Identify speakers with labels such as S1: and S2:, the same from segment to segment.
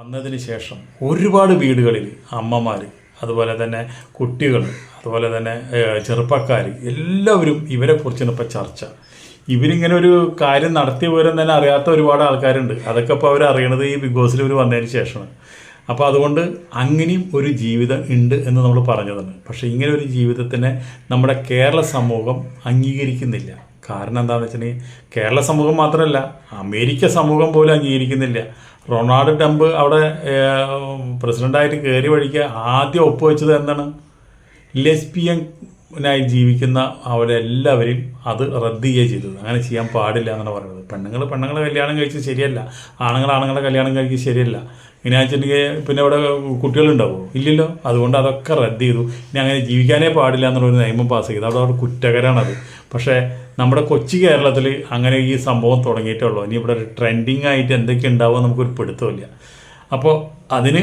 S1: വന്നതിന് ശേഷം ഒരുപാട് വീടുകളിൽ അമ്മമാർ അതുപോലെ തന്നെ കുട്ടികൾ അതുപോലെ തന്നെ ചെറുപ്പക്കാർ എല്ലാവരും ഇവരെ കുറിച്ചാണ് ഇപ്പോൾ ചർച്ച. ഇവരിങ്ങനെ ഒരു കാര്യം നടത്തി പോലും തന്നെ അറിയാത്ത ഒരുപാട് ആൾക്കാരുണ്ട്. അതൊക്കെ ഇപ്പോൾ അവർ അറിയണത് ഈ ബിഗ് ബോസിൽ ഇവർ വന്നതിന് ശേഷമാണ്. അപ്പോൾ അതുകൊണ്ട് അങ്ങനെയും ഒരു ജീവിതം ഉണ്ട് എന്ന് നമ്മൾ പറഞ്ഞതാണ്. പക്ഷേ ഇങ്ങനെ ഒരു ജീവിതത്തിനെ നമ്മുടെ കേരള സമൂഹം അംഗീകരിക്കുന്നില്ല. കാരണം എന്താണെന്ന് വെച്ചിട്ടുണ്ടെങ്കിൽ കേരള സമൂഹം മാത്രമല്ല അമേരിക്ക സമൂഹം പോലും അംഗീകരിക്കുന്നില്ല. റൊണാൾഡ് ട്രംപ് അവിടെ പ്രസിഡന്റായിട്ട് കയറി വഴിക്ക് ആദ്യം ഒപ്പുവെച്ചത് എന്താണ്? ലെസ്ബിയനായി ജീവിക്കുന്ന അവരെല്ലാവരെയും അത് റദ്ദ് ചെയ്യുക ചെയ്തത്. അങ്ങനെ ചെയ്യാൻ പാടില്ല എന്നാണ് പറയുന്നത്. പെണ്ണുങ്ങൾ പെണ്ണുങ്ങളെ കല്യാണം കഴിച്ച് ശരിയല്ല. ആണുങ്ങൾ ആണുങ്ങളെ കല്യാണം കഴിച്ച് ശരിയല്ല. ഇങ്ങനെ വെച്ചിട്ടുണ്ടെങ്കിൽ പിന്നെ അവിടെ കുട്ടികളുണ്ടാവുമോ ഇല്ലല്ലോ. അതുകൊണ്ട് അതൊക്കെ റദ്ദ് ചെയ്തു. ഇനി അങ്ങനെ ജീവിക്കാനേ പാടില്ല എന്നുള്ളൊരു നിയമം പാസ് ചെയ്തു. അവിടെ അവിടെ കുറ്റകരമാണത് പക്ഷേ നമ്മുടെ കൊച്ചി കേരളത്തിൽ അങ്ങനെ ഈ സംഭവം തുടങ്ങിയിട്ടുള്ളൂ ഇനി ഇവിടെ ട്രെൻഡിങ് ആയിട്ട് എന്തൊക്കെ ഉണ്ടാവുക നമുക്കൊരു പിടുത്തമില്ല അപ്പോൾ അതിന്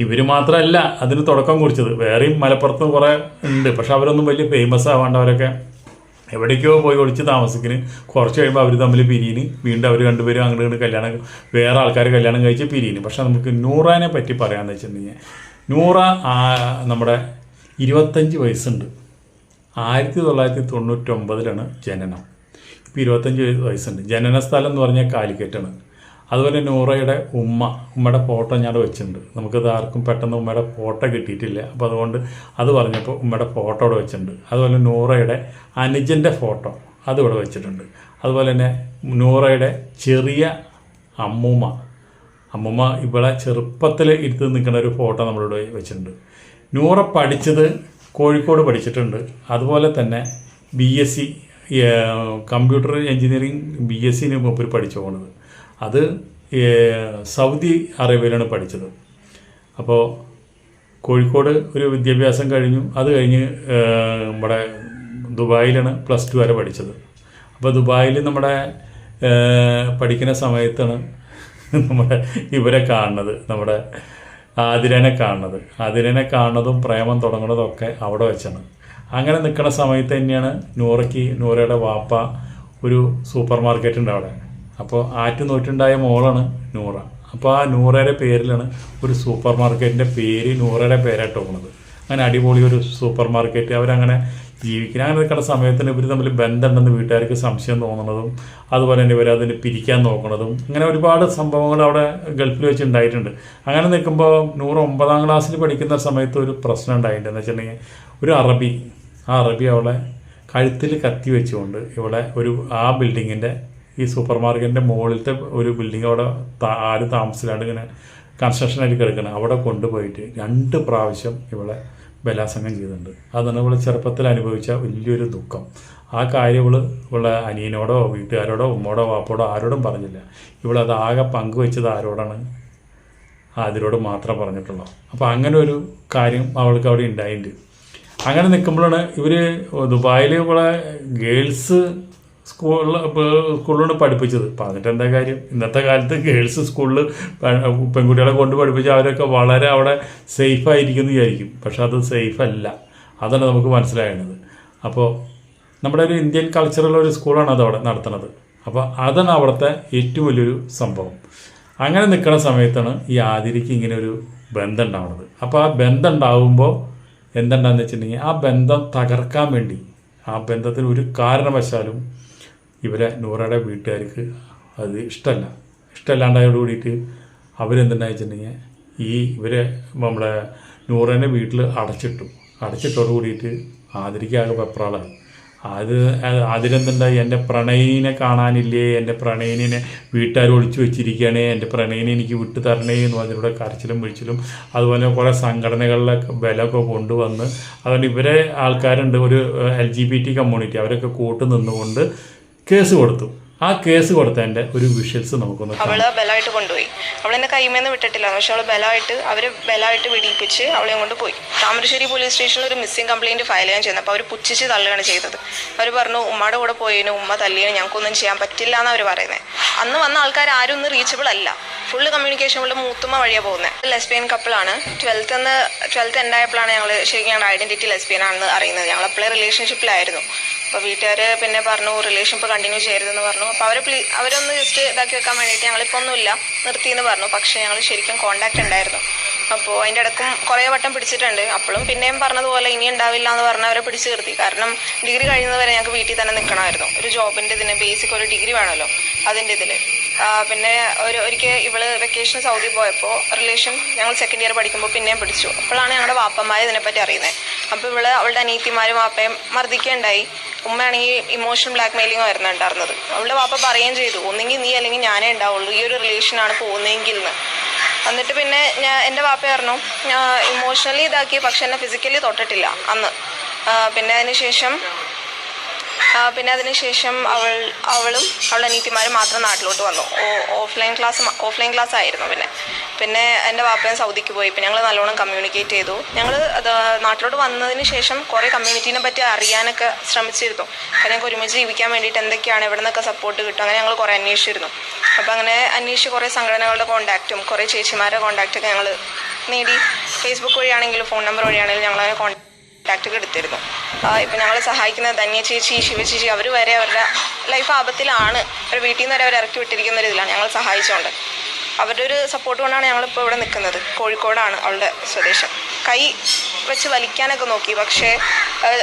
S1: ഇവർ മാത്രമല്ല അതിന് തുടക്കം കുറിച്ചത്. വേറെയും മലപ്പുറത്ത് കുറേ ഉണ്ട്. പക്ഷെ അവരൊന്നും വലിയ ഫേമസ് ആവാണ്ടവരൊക്കെ എവിടേക്കോ പോയി ഒളിച്ച് താമസിക്കുന്നു കുറച്ച് കഴിയുമ്പോൾ അവർ തമ്മിൽ പിരിയിന്. വീണ്ടും അവർ രണ്ടുപേരും അങ്ങോട്ട് ഇങ്ങോട്ട് കല്യാണം വേറെ ആൾക്കാർ കല്യാണം കഴിച്ച് പിരിയിന്. പക്ഷെ നമുക്ക് നൂറാനെ പറ്റി പറയാമെന്ന് വെച്ചിട്ടുണ്ടെങ്കിൽ നൂറ നമ്മുടെ ഇരുപത്തഞ്ച് വയസ്സുണ്ട്. ആയിരത്തി തൊള്ളായിരത്തി തൊണ്ണൂറ്റൊമ്പതിലാണ് ജനനം. ഇപ്പോൾ ഇരുപത്തഞ്ച് വയസ്സുണ്ട്. ജനന സ്ഥലം എന്ന് പറഞ്ഞാൽ കാലിക്കറ്റാണ്. അതുപോലെ നൂറയുടെ ഉമ്മ ഉമ്മയുടെ ഫോട്ടോ ഞാൻ വെച്ചിട്ടുണ്ട്. നമുക്കത് ആർക്കും പെട്ടെന്ന് ഉമ്മയുടെ ഫോട്ടോ കിട്ടിയിട്ടില്ല. അപ്പോൾ അതുകൊണ്ട് അത് പറഞ്ഞപ്പോൾ ഉമ്മയുടെ ഫോട്ടോ അവിടെ വെച്ചിട്ടുണ്ട്. അതുപോലെ നൂറയുടെ അനുജന്റെ ഫോട്ടോ അതും ഇവിടെ വെച്ചിട്ടുണ്ട്. അതുപോലെ തന്നെ നൂറയുടെ ചെറിയ അമ്മൂമ്മ. അമ്മൂമ്മ ഇവിടെ ചെറുപ്പത്തിൽ ഇരുത്ത് നിൽക്കുന്ന ഒരു ഫോട്ടോ നമ്മളിവിടെ വെച്ചിട്ടുണ്ട്. നൂറ പഠിച്ചത് കോഴിക്കോട് പഠിച്ചിട്ടുണ്ട്. അതുപോലെ തന്നെ B S C computer engineering B S സിന് മുമ്പ് പഠിച്ചു പോണത്. അത് സൗദി അറേബ്യയിലാണ് പഠിച്ചത്. അപ്പോൾ കോഴിക്കോട് ഒരു വിദ്യാഭ്യാസം കഴിഞ്ഞു. അത് കഴിഞ്ഞ് നമ്മുടെ ദുബായിലാണ് പ്ലസ് ടു വരെ പഠിച്ചത്. അപ്പോൾ ദുബായിൽ നമ്മുടെ പഠിക്കുന്ന സമയത്താണ് നമ്മുടെ ഇവരെ കാണുന്നത്. നമ്മുടെ ആതിരനെ കാണുന്നത്. ആതിരനെ കാണുന്നതും പ്രേമം തുടങ്ങുന്നതൊക്കെ അവിടെ വെച്ചാണ്. അങ്ങനെ നിൽക്കുന്ന സമയത്ത് തന്നെയാണ് നൂറയ്ക്ക് നൂറയുടെ വാപ്പ ഒരു സൂപ്പർ മാർക്കറ്റ് ഉണ്ട് അവിടെ. അപ്പോൾ ആറ്റ് നോറ്റുണ്ടായ മോളാണ് നൂറ. അപ്പോൾ ആ നൂറയുടെ പേരിലാണ് ഒരു സൂപ്പർ മാർക്കറ്റിന്റെ പേര് നൂറയുടെ പേരായിട്ട് പോകുന്നത് അങ്ങനെ അടിപൊളി ഒരു സൂപ്പർ മാർക്കറ്റ് അവരങ്ങനെ ജീവിക്കുന്ന അങ്ങനെ നിൽക്കുന്ന സമയത്തിന് ഇവർ തമ്മിൽ ബന്ധമുണ്ടെന്ന് വീട്ടുകാർക്ക് സംശയം തോന്നുന്നതും അതുപോലെ തന്നെ ഇവർ അതിന് പിരിക്കാൻ നോക്കുന്നതും അങ്ങനെ ഒരുപാട് സംഭവങ്ങൾ അവിടെ ഗൾഫിൽ വെച്ച് ഉണ്ടായിട്ടുണ്ട് അങ്ങനെ നിൽക്കുമ്പോൾ നൂറ് ഒമ്പതാം ക്ലാസ്സിൽ പഠിക്കുന്ന സമയത്ത് ഒരു പ്രശ്നം ഉണ്ടായിട്ടുണ്ട് എന്ന് വെച്ചിട്ടുണ്ടെങ്കിൽ ഒരു അറബി ആ അറബി അവളെ കഴുത്തിൽ കത്തി വെച്ചുകൊണ്ട് ഇവിടെ ഒരു ആ ബിൽഡിങ്ങിന്റെ ഈ സൂപ്പർ മാർക്കറ്റിന്റെ മുകളിലത്തെ ഒരു ബിൽഡിംഗ് അവിടെ ആരും താമസിച്ചില്ലാണ്ട് ഇങ്ങനെ ആയി കിടക്കണം. അവിടെ കൊണ്ടുപോയിട്ട് രണ്ട് പ്രാവശ്യം ഇവിടെ ബലാസംഗം ചെയ്തിട്ടുണ്ട്. അതാണ് ഇവിടെ ചെറുപ്പത്തിൽ അനുഭവിച്ച വലിയൊരു ദുഃഖം. ആ കാര്യം ഇവൾ ഇവളെ അനിയനോടോ വീട്ടുകാരോടോ ഉമ്മോടോ വാപ്പോടോ ആരോടും പറഞ്ഞില്ല. ഇവളത് ആകെ പങ്കുവെച്ചത് ആരോടാണ്? അതിനോട് മാത്രം പറഞ്ഞിട്ടുള്ളൂ. അപ്പോൾ അങ്ങനെ ഒരു കാര്യം അവൾക്ക് അവിടെ ഉണ്ടായിട്ടുണ്ട്. അങ്ങനെ നിൽക്കുമ്പോഴാണ് ഇവർ ദുബായിൽ ഇവിടെ ഗേൾസ് സ്കൂളിൽ സ്കൂളിലാണ് പഠിപ്പിച്ചത്. അതിന്റെ എന്താ കാര്യം? ഇന്നത്തെ കാലത്ത് ഗേൾസ് സ്കൂളിൽ പെൺകുട്ടികളെ കൊണ്ട് പഠിപ്പിച്ച് അവരൊക്കെ വളരെ അവിടെ സേഫ് ആയിരിക്കുന്നു വിചാരിക്കും. പക്ഷെ അത് സേഫ് അല്ല. അതാണ് നമുക്ക് മനസ്സിലായത് അപ്പോൾ നമ്മുടെ ഒരു ഇന്ത്യൻ കൾച്ചറുള്ള ഒരു സ്കൂളാണ് അത് അവിടെ നടത്തുന്നത്. അപ്പോൾ അതാണ് അവിടുത്തെ ഏറ്റവും വലിയൊരു സംഭവം. അങ്ങനെ നിൽക്കുന്ന സമയത്താണ് ഈ ആതിരയ്ക്ക് ഇങ്ങനെ ഒരു ബന്ധം ഉണ്ടാവുന്നത്. അപ്പോൾ ആ ബന്ധം ഉണ്ടാവുമ്പോൾ എന്തുണ്ടാന്ന് വെച്ചിട്ടുണ്ടെങ്കിൽ ആ ബന്ധം തകർക്കാൻ വേണ്ടി ആ ബന്ധത്തിന് ഒരു കാരണവശാലും ഇവരെ നൂറയുടെ വീട്ടുകാർക്ക് അത് ഇഷ്ടമല്ല. ഇഷ്ടമല്ലാണ്ടായോട് കൂടിയിട്ട് അവരെന്തുണ്ടായി വെച്ചിട്ടുണ്ടെങ്കിൽ ഈ ഇവരെ നമ്മളെ നൂറേനെ വീട്ടിൽ അടച്ചിട്ടു. അടച്ചിട്ടോട് കൂടിയിട്ട് ആതിരിക്കാകെ വെപ്രാളായി. അത് അതിലെന്തുണ്ടായി? എന്റെ പ്രണയിനെ കാണാനില്ലേ? എന്റെ പ്രണയിനെ വീട്ടുകാർ ഒളിച്ചു വെച്ചിരിക്കുകയാണേ. എന്റെ പ്രണയിനെ എനിക്ക് വിട്ടു തരണേ എന്ന് പറഞ്ഞിവിടെ കരച്ചിലും വിളിച്ചിലും അതുപോലെ കുറേ സംഘടനകളിലൊക്കെ ബലമൊക്കെ കൊണ്ടുവന്ന് അതുകൊണ്ട് ഇവരെ ആൾക്കാരുണ്ട് ഒരു L G B T community. അവരൊക്കെ കൂട്ട് നിന്നുകൊണ്ട് കേസ് കൊടുത്തു. ആ കേസ് കൊടുത്തതിന്റെ ഒരു വിഷ്വൽസ് നമുക്കൊന്ന്
S2: അവൾ ബലമായിട്ട് കൊണ്ടുപോയി. അവളെന്നെ കൈമേന്ന് വിട്ടിട്ടില്ല. പക്ഷെ അവൾ ബലമായിട്ട് അവർ ബലമായിട്ട് വിടിയിപ്പിച്ച് അവളെ കൊണ്ട് പോയി. താമരശ്ശേരി പോലീസ് സ്റ്റേഷനിൽ ഒരു മിസ്സിംഗ് കംപ്ലൈന്റ് ഫയൽ ചെയ്യാൻ ചെയ്യുന്നത് അപ്പോൾ അവർ പുച്ഛിച്ച് തള്ളുകയാണ് ചെയ്തത്. അവർ പറഞ്ഞു ഉമ്മയുടെ കൂടെ പോയതിനും ഉമ്മ തല്ലിയതിനും ഞങ്ങൾക്കൊന്നും ചെയ്യാൻ പറ്റില്ല എന്നാണ് അവർ പറയുന്നത് അന്ന് വന്ന ആൾക്കാർ ആരും ഒന്നും റീച്ചബിൾ അല്ല. ഫുള്ള് കമ്മ്യൂണിക്കേഷൻ ഉള്ള മൂത്തുമ്മ വഴിയാണ് പോകുന്നത് ലെസ്ബിയൻ കപ്പിളാണ് ട്വൽത്ത് എന്ന് ട്വൽത്ത് എൻഡായപ്പോഴാണ് ഞങ്ങൾ ശരിക്കും ഞങ്ങളുടെ ഐഡന്റിറ്റി ലെസ്ബിയൻ ആണെന്ന് അറിയുന്നത്. ഞങ്ങൾ അപ്പോഴേ റിലേഷൻഷിപ്പിലായിരുന്നു അപ്പോൾ വീട്ടുകാർ പിന്നെ പറഞ്ഞു റിലേഷൻഷിപ്പ് കണ്ടിന്യൂ ചെയ്യരുതെന്ന് പറഞ്ഞു. അപ്പോൾ അവർ പ്ലീ അവരൊന്ന് ജസ്റ്റ് ഇതാക്കി വെക്കാൻ വേണ്ടിയിട്ട് ഞങ്ങളിപ്പോൾ ഒന്നുമില്ല. നിർത്തി എന്ന് പറഞ്ഞു. പക്ഷേ ഞങ്ങൾ ശരിക്കും കോണ്ടാക്ട് ഉണ്ടായിരുന്നു. അപ്പോൾ അതിന്റെ ഇടക്കും കുറേ വട്ടം പിടിച്ചിട്ടുണ്ട്. അപ്പോഴും പിന്നെയും പറഞ്ഞതുപോലെ ഇനി ഉണ്ടാവില്ല എന്ന് പറഞ്ഞവരെ പിടിച്ചു നിർത്തി. കാരണം ഡിഗ്രി കഴിയുന്നവരെ ഞങ്ങൾക്ക് വീട്ടിൽ തന്നെ നിൽക്കണമായിരുന്നു ഒരു ജോബിന്റെ ഇതിന് ബേസിക് ഒരു ഡിഗ്രി വേണമല്ലോ അതിന്റെ ഇതിൽ പിന്നെ ഒരു ഒരിക്കൽ ഇവൾ വെക്കേഷൻ സൗദി പോയപ്പോൾ റിലേഷൻ ഞങ്ങൾ സെക്കൻഡ് ഇയർ പഠിക്കുമ്പോൾ പിന്നെയും പിടിച്ചു. അപ്പോഴാണ് ഞങ്ങളുടെ വാപ്പന്മാർ ഇതിനെപ്പറ്റി അറിയുന്നത്. അപ്പോൾ ഇവൾ അവളുടെ അനീത്തിമാരും വാപ്പയും മർദ്ദിക്കുകയുണ്ടായി. ഉമ്മയാണെങ്കിൽ ഇമോഷണൽ ബ്ലാക്ക് മെയിലിംഗ് ആയിരുന്നു ഉണ്ടായിരുന്നത്. അവളുടെ വാപ്പ പറയുകയും ചെയ്തു ഒന്നെങ്കിൽ നീ അല്ലെങ്കിൽ ഞാനേ ഉണ്ടാവുള്ളൂ ഈ ഒരു റിലേഷനാണ് പോകുന്നതെങ്കിൽ എന്ന് എന്നിട്ട് പിന്നെ ഞാൻ എന്റെ വാപ്പ പറഞ്ഞു ഇമോഷണലി ഇതാക്കി പക്ഷെ എന്നെ ഫിസിക്കലി തൊട്ടിട്ടില്ല അന്ന്. പിന്നെ അതിന് ശേഷം പിന്നെ അതിനുശേഷം അവൾ അവളും അവളുടെ അനീത്തിമാരും മാത്രം നാട്ടിലോട്ട് വന്നു. ഓഫ്ലൈൻ ക്ലാസ് ഓഫ്ലൈൻ ക്ലാസ് ആയിരുന്നു പിന്നെ. പിന്നെ എന്റെ വാപ്പയും സൗദിക്ക് പോയി. പിന്നെ ഞങ്ങൾ നല്ലോണം കമ്മ്യൂണിക്കേറ്റ് ചെയ്തു. ഞങ്ങൾ നാട്ടിലോട്ട് വന്നതിന് ശേഷം കുറേ കമ്മ്യൂണിറ്റീനെ പറ്റി അറിയാനൊക്കെ ശ്രമിച്ചിരുന്നു. കാരണം ഞങ്ങൾക്ക് ഒരുമിച്ച് ജീവിക്കാൻ വേണ്ടിയിട്ട് എന്തൊക്കെയാണ് എവിടെ നിന്നൊക്കെ സപ്പോർട്ട് കിട്ടും അങ്ങനെ ഞങ്ങൾ കുറേ അന്വേഷിച്ചിരുന്നു. അപ്പോൾ അങ്ങനെ അന്വേഷിച്ച് കുറേ സംഘടനകളുടെ കോൺടാക്റ്റും കുറേ ചേച്ചിമാരുടെ കോൺടാക്റ്റൊക്കെ ഞങ്ങൾ നേടി. ഫേസ്ബുക്ക് വഴിയാണെങ്കിലും ഫോൺ നമ്പർ വഴിയാണെങ്കിലും ഞങ്ങളങ്ങനെ കോൺടാക്റ്റൊക്കെ കോൺടാക്റ്റ് എടുത്തിരുന്നു. ഇപ്പം ഞങ്ങളെ സഹായിക്കുന്ന ധന്യ ചേച്ചി ശിവ ചേച്ചി അവർ വരെ അവരുടെ ലൈഫ് ആപത്തിലാണ്. അവരുടെ വീട്ടിൽ നിന്ന് വരെ അവർ ഇറക്കി വിട്ടിരിക്കുന്ന ഒരു ഇതിലാണ് ഞങ്ങൾ സഹായിച്ചുകൊണ്ട് അവരുടെ ഒരു സപ്പോർട്ട് കൊണ്ടാണ് ഞങ്ങളിപ്പോൾ ഇവിടെ നിൽക്കുന്നത് കോഴിക്കോടാണ് അവളുടെ സ്വദേശം. കൈ വെച്ച് വലിക്കാനൊക്കെ നോക്കി. പക്ഷേ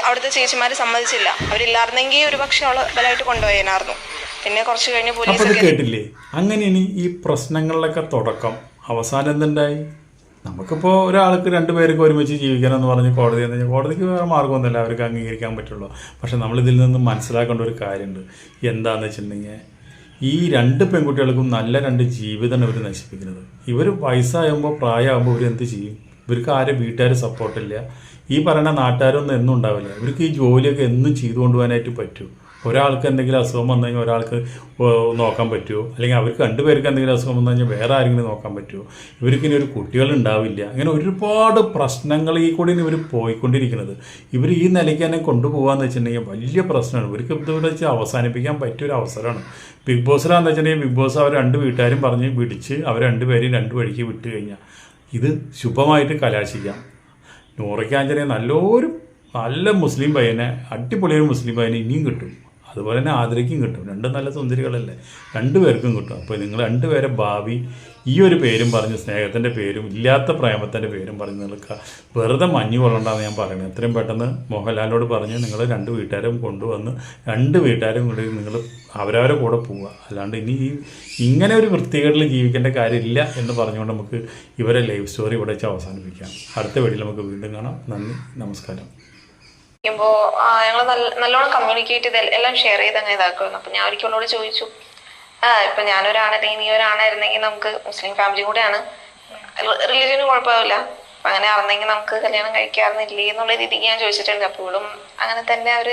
S2: അവിടുത്തെ ചേച്ചിമാർ സമ്മതിച്ചില്ല. അവരില്ലായിരുന്നെങ്കിൽ ഒരു പക്ഷേ അവൾ ബലമായിട്ട് കൊണ്ടുപോയേനായിരുന്നു. പിന്നെ കുറച്ച് കഴിഞ്ഞ് പോലീസ്
S1: കേട്ടില്ലേ? അങ്ങനെയാണ് ഈ പ്രശ്നങ്ങളിലൊക്കെ തുടക്കം. അവസാനം എന്തുണ്ടായി? നമുക്കിപ്പോൾ ഒരാൾക്ക് രണ്ട് പേർക്ക് ഒരുമിച്ച് ജീവിക്കാനെന്ന് പറഞ്ഞ് കോടതി എന്ന് കഴിഞ്ഞാൽ കോടതിക്ക് വേറെ മാർഗമൊന്നുമില്ല അവർക്ക് അംഗീകരിക്കാൻ പറ്റുള്ളൂ. പക്ഷെ നമ്മളിതിൽ നിന്ന് മനസ്സിലാക്കേണ്ട ഒരു കാര്യമുണ്ട്. എന്താണെന്ന് വെച്ചിട്ടുണ്ടെങ്കിൽ ഈ രണ്ട് പെൺകുട്ടികൾക്കും നല്ല രണ്ട് ജീവിതമാണ് ഇവർ നശിപ്പിക്കുന്നത്. ഇവർ വയസ്സാകുമ്പോൾ പ്രായമാകുമ്പോൾ ഇവർ എന്ത് ചെയ്യും? ഇവർക്ക് ആരും വീട്ടുകാർ സപ്പോർട്ടില്ല ഈ പറയുന്ന നാട്ടുകാരൊന്നും എന്നും ഉണ്ടാവില്ല. ഇവർക്ക് ഈ ജോലിയൊക്കെ എന്നും ചെയ്തു കൊണ്ടുപോകാനായിട്ട് പറ്റും. ഒരാൾക്ക് എന്തെങ്കിലും അസുഖം വന്നു കഴിഞ്ഞാൽ ഒരാൾക്ക് നോക്കാൻ പറ്റുമോ അല്ലെങ്കിൽ അവർക്ക് രണ്ടുപേർക്ക് എന്തെങ്കിലും അസുഖം വന്നു കഴിഞ്ഞാൽ വേറെ ആരെങ്കിലും നോക്കാൻ പറ്റുമോ ഇവർക്ക് ഇനി ഒരു കുട്ടികൾ ഉണ്ടാവില്ല അങ്ങനെ ഒരുപാട് പ്രശ്നങ്ങൾ ഈ കൂടി ഇവർ പോയിക്കൊണ്ടിരിക്കുന്നത്. ഇവർ ഈ നിലയ്ക്ക് തന്നെ കൊണ്ടുപോകാന്ന് വെച്ചിട്ടുണ്ടെങ്കിൽ വലിയ പ്രശ്നമാണ്. ഇവർക്ക് ഇത് വെച്ച് അവസാനിപ്പിക്കാൻ പറ്റിയൊരു അവസരമാണ്. ബിഗ് ബോസിലാണെന്ന് വെച്ചിട്ടുണ്ടെങ്കിൽ ബിഗ് ബോസ് അവർ രണ്ട് വീട്ടുകാരും പറഞ്ഞ് പിടിച്ച് അവർ രണ്ടുപേരെയും രണ്ട് വഴിക്ക് വിട്ട് കഴിഞ്ഞാൽ ഇത് ശുഭമായിട്ട് കലാശിക്കാം. നൂറയ്ക്കാഞ്ചനെ നല്ലൊരു നല്ല മുസ്ലിം പയ്യനെ അടിപൊളിയൊരു മുസ്ലിം പയ്യനെ ഇനിയും കിട്ടും. അതുപോലെ തന്നെ ആദരയ്ക്കും കിട്ടും. രണ്ടും നല്ല സുന്ദരികളല്ലേ? രണ്ടുപേർക്കും കിട്ടും. അപ്പോൾ നിങ്ങൾ രണ്ടുപേരെ ഭാവി ഈ ഒരു പേരും പറഞ്ഞ് സ്നേഹത്തിന്റെ പേരും ഇല്ലാത്ത പ്രേമത്തിന്റെ പേരും പറഞ്ഞ് നിൽക്കുക. വെറുതെ മഞ്ഞ് കൊള്ളണ്ടെന്ന് ഞാൻ പറയുന്നത് എത്രയും പെട്ടെന്ന് മോഹൻലാലിനോട് പറഞ്ഞ് നിങ്ങൾ രണ്ട് വീട്ടുകാരും കൊണ്ടുവന്ന് രണ്ട് വീട്ടുകാരും കൂടി നിങ്ങൾ അവരവരെ കൂടെ പോവുക. അല്ലാണ്ട് ഇനി ഈ ഇങ്ങനെ ഒരു വൃത്തികളിൽ ജീവിക്കേണ്ട കാര്യമില്ല എന്ന് പറഞ്ഞുകൊണ്ട് നമുക്ക് ഇവരെ ലൈഫ് സ്റ്റോറി ഇവിടെ വെച്ച് അവസാനിപ്പിക്കാം. അടുത്ത വീട്ടിൽ നമുക്ക് വീണ്ടും കാണാം. നന്ദി. നമസ്കാരം.
S2: ഇരിക്കുമ്പോൾ ഞങ്ങൾ നല്ല നല്ലോണം കമ്മ്യൂണിക്കേറ്റ് ചെയ്ത് എല്ലാം ഷെയർ ചെയ്ത് അങ്ങനെ ഇതാക്കുമായിരുന്നു അപ്പം ഞാൻ ഒരിക്കലും അവളോട് ചോദിച്ചു ആ ഇപ്പം ഞാനൊരാണല്ലെങ്കിൽ നീ ഒരാണായിരുന്നെങ്കിൽ നമുക്ക് മുസ്ലിം ഫാമിലി കൂടെയാണ്. റിലീജിയന് കുഴപ്പമില്ല. അങ്ങനെ ആയിരുന്നെങ്കിൽ നമുക്ക് കല്യാണം കഴിക്കാറുന്നില്ലേ എന്നുള്ള രീതിക്ക് ഞാൻ ചോദിച്ചിട്ടുണ്ട്. അപ്പോഴും അങ്ങനെ തന്നെ അവർ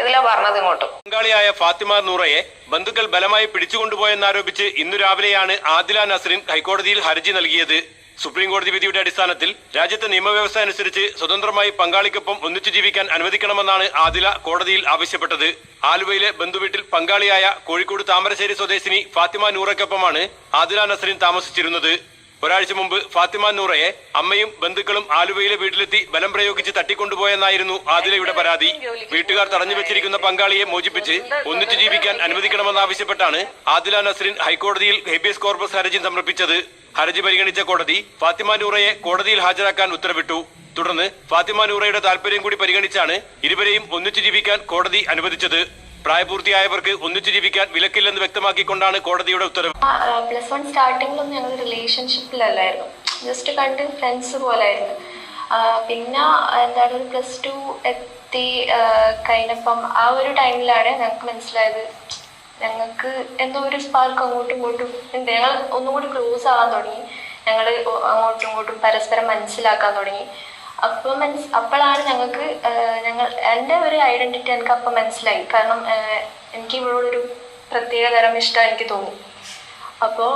S2: ഇതിലാ പറഞ്ഞത്
S3: ഫാത്തിമ നൂറയെ ബന്ധുക്കൾ ബലമായി പിടിച്ചുകൊണ്ടുപോയെന്നാരോപിച്ച് ഇന്നു രാവിലെയാണ് ആദില നസറിൻ ഹൈക്കോടതിയിൽ ഹർജി നൽകിയത്. സുപ്രീം കോടതി വിധിയുടെ അടിസ്ഥാനത്തിൽ രാജ്യത്തെ നിയമവ്യവസ്ഥ അനുസരിച്ച് സ്വതന്ത്രമായി പങ്കാളിക്കൊപ്പം ഒന്നിച്ചു ജീവിക്കാൻ അനുവദിക്കണമെന്നാണ് ആദില കോടതിയിൽ ആവശ്യപ്പെട്ടത്. ആലുവയിലെ ബന്ധുവീട്ടിൽ പങ്കാളിയായ കോഴിക്കോട് താമരശ്ശേരി സ്വദേശിനി ഫാത്തിമ നൂറയ്ക്കൊപ്പമാണ് ആദില നസറിൻ താമസിച്ചിരുന്നത്. ഒരാഴ്ച മുമ്പ് ഫാത്തിമ നൂറയെ അമ്മയും ബന്ധുക്കളും ആലുവയിലെ വീട്ടിലെത്തി ബലം പ്രയോഗിച്ച് തട്ടിക്കൊണ്ടുപോയെന്നായിരുന്നു ആദിലയുടെ പരാതി. വീട്ടുകാർ തടഞ്ഞു വെച്ചിരിക്കുന്ന പങ്കാളിയെ മോചിപ്പിച്ച് ഒന്നിച്ചു ജീവിക്കാൻ അനുവദിക്കണമെന്നാവശ്യപ്പെട്ടാണ് ആദില നസ്രിൻ ഹൈക്കോടതിയിൽ ഹേബിയസ് കോർപ്പസ് ഹർജി സമർപ്പിച്ചത്. ഹർജി പരിഗണിച്ച കോടതി ഫാത്തിമ നൂറയെ കോടതിയിൽ ഹാജരാക്കാൻ ഉത്തരവിട്ടു. തുടർന്ന് ഫാത്തിമ നൂറയുടെ താൽപര്യം കൂടി പരിഗണിച്ചാണ് ഇരുവരെയും ഒന്നിച്ചു ജീവിക്കാൻ കോടതി അനുവദിച്ചത്. പ്രായപൂർത്തിയായവർക്ക് ഒന്നിച്ചു ജീവിക്കാൻ വിലക്കില്ലെന്ന് വ്യക്തമാക്കിക്കൊണ്ടാണ് കോടതിയുടെ ഉത്തരവ്.
S4: പ്ലസ് വൺ സ്റ്റാർട്ടിങ്ങിലൊന്നും ഞങ്ങൾ റിലേഷൻഷിപ്പിലല്ലായിരുന്നു ജസ്റ്റ് കണ്ട് ഫ്രണ്ട്സ് പോലായിരുന്നു. പിന്നെ എന്താണ് ഒരു പ്ലസ് ടു എത്തി കഴിഞ്ഞപ്പം ആ ഒരു ടൈമിലാണ് ഞങ്ങൾക്ക് മനസ്സിലായത്. ഞങ്ങൾക്ക് എന്തോ ഒരു സ്പാർക്ക് അങ്ങോട്ടും ഇങ്ങോട്ടും ഉണ്ട്. ഞങ്ങൾ ഒന്നുകൂടി ക്ലോസ് ആവാൻ തുടങ്ങി. ഞങ്ങൾ അങ്ങോട്ടും ഇങ്ങോട്ടും പരസ്പരം മനസ്സിലാക്കാൻ തുടങ്ങി. അപ്പോൾ മനസ് അപ്പോഴാണ് ഞങ്ങൾക്ക് ഞങ്ങൾ എന്റെ ഒരു ഐഡന്റിറ്റി എനിക്ക് അപ്പം മനസ്സിലായി. കാരണം എനിക്ക് ഇവളോടൊരു പ്രത്യേക തരം ഇഷ്ടം എനിക്ക് തോന്നി. അപ്പോൾ